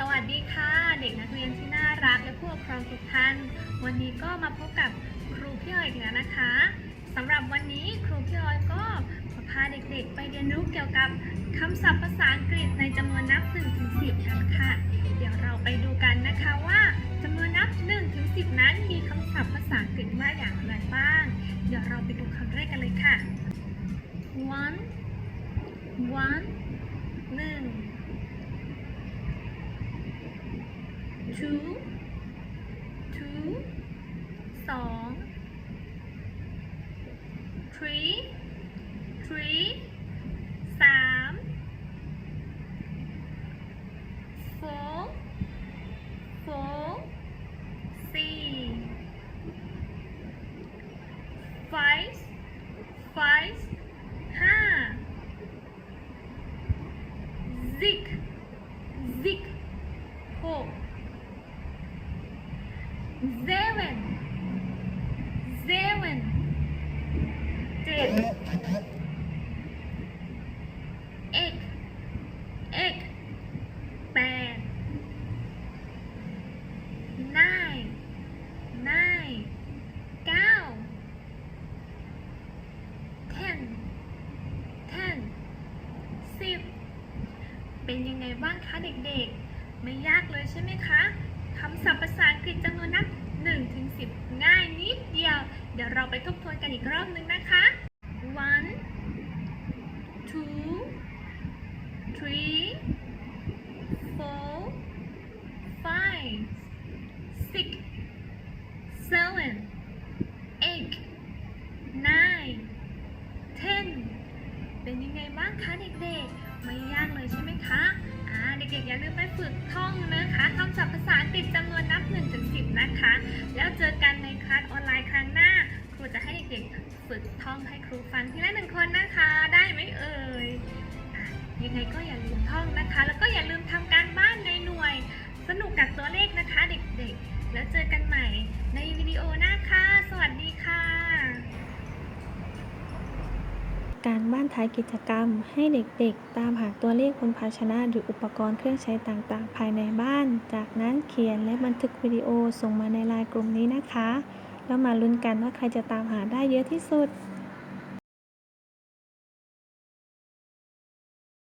สวัสดีค่ะ เด็กนักเรียนที่น่ารักและผู้ปกครองทุกท่าน วันนี้ก็มาพบกับครูพี่อ้อยอีกแล้วนะคะสำหรับวันนี้ครูพี่อ้อยก็พาเด็กๆ ไปเรียนรู้เกี่ยวกับคำศัพท์ภาษาอังกฤษในจำนวนนับ1ถึง10กันค่ะ เดี๋ยวเราไปดูกันนะคะว่าจำนวนนับ1ถึง10 นั้นมีคำศัพท์ภาษาอังกฤษว่าอย่างไรบ้าง เดี๋ยวเราไปดูคำแรกกันเลยค่ะ one one หนึ่ง two two สอง three three สาม four four สี่ five five seven เจ็ด eight eight แปด nine nine เก้า ten ten สิบ เป็นยังไงบ้างคะเด็กๆ ไม่ยากเลยใช่ไหมคะ คำศัพท์ภาษาอังกฤษจำนวนนับ1ถึง10ง่าย เดี๋ยวเราไปทบทวนกันอีกรอบนึงนะคะ one two three four five six seven eight nine ten เป็นยังไงบ้างคะเด็กๆ ไม่ยากเลยใช่ไหมคะเด็กๆอย่าลืมไปฝึกท่องนะคะคำศัพท์ภาษาอังกฤษจำนวนนับ1ถึง10 นะคะ แล้วเจอกันในคลาสออนไลน์ องให้ครูฟังทีละหนึ่งคนนะคะ ได้ไหมเอ่ยยังไงก็อย่าลืมท่องนะคะ แล้วก็อย่าลืมทำการบ้านในหน่วย สนุกกับตัวเลขนะคะเด็กๆ แล้วเจอกันใหม่ในวิดีโอหน้าค่ะ สวัสดีค่ะ การบ้านท้ายกิจกรรมให้เด็กๆ ตามหาตัวเลขบนภาชนะหรืออุปกรณ์เครื่องใช้ต่างๆ ภายในบ้าน จากนั้นเขียนและบันทึกวิดีโอส่งมาในไลน์กลุ่มนี้นะคะ แล้วมาลุ้นกันว่าใครจะตามหาได้เยอะที่สุด